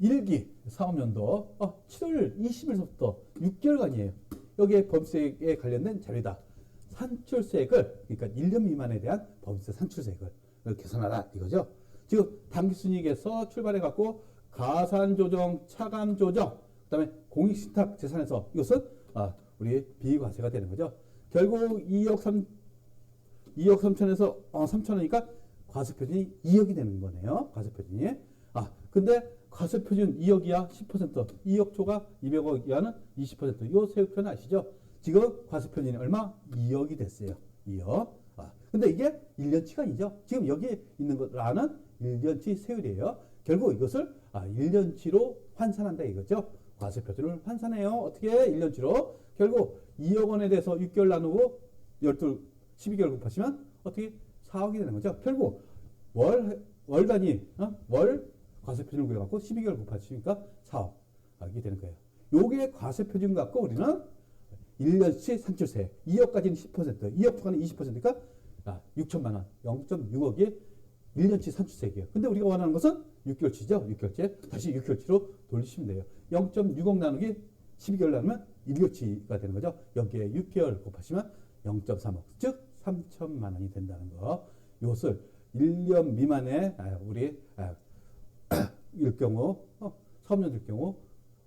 1기 사업연도 어, 7월 20일부터 6개월간이에요. 여기에 법세에 관련된 자료다. 산출세액을 그러니까 1년 미만에 대한 법인세 산출세액을 계산하라 이거죠. 지금 당기순이익에서 출발해 갖고 가산 조정, 차감 조정, 그다음에 공익 신탁 재산에서 이것은 아, 우리 비과세가 되는 거죠. 결국 2억 3 2억 3천에서 어, 3천원이니까 과세 표준이 2억이 되는 거네요. 과세 표준이. 아, 근데 과세 표준 2억이야 10%, 2억 초과 200억 이하는 20%. 요 세율표는 아시죠? 지금 과세 표준이 얼마? 2억이 됐어요. 2억. 아, 근데 이게 1년치가 아니죠. 지금 여기 있는 거라는 1년치 세율이에요. 결국 이것을 아, 1년치로 환산한다 이거죠. 과세 표준을 환산해요. 어떻게? 1년치로. 결국 2억 원에 대해서 6개월 나누고 12, 12개월 곱하시면 어떻게 4억이 되는 거죠. 결국 월, 월 단위, 어? 월 과세표준을 구해갖고 12개월 곱하시니까 4억이 되는 거예요. 요게 과세표준 갖고 우리는 1년치 산출세 2억까지는 10%, 2억 초과는 20%니까 아, 6천만 원, 0.6억이 1년치 산출세액이에요. 근데 우리가 원하는 것은 6개월치죠. 6개월치. 다시 6개월치로 돌리시면 돼요. 0.6억 나누기 12개월 나누면 1년치가 되는 거죠. 여기에 6개월 곱하시면 0.3억, 즉 3천만 원이 된다는 거. 이것을 1년 미만의 아, 우리 아, 일 경우 어, 사업연일 경우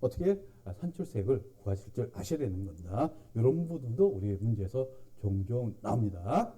어떻게 아, 산출세액을 구하실 줄 아셔야 되는 겁니다. 이런 부분도 우리 문제에서 종종 나옵니다.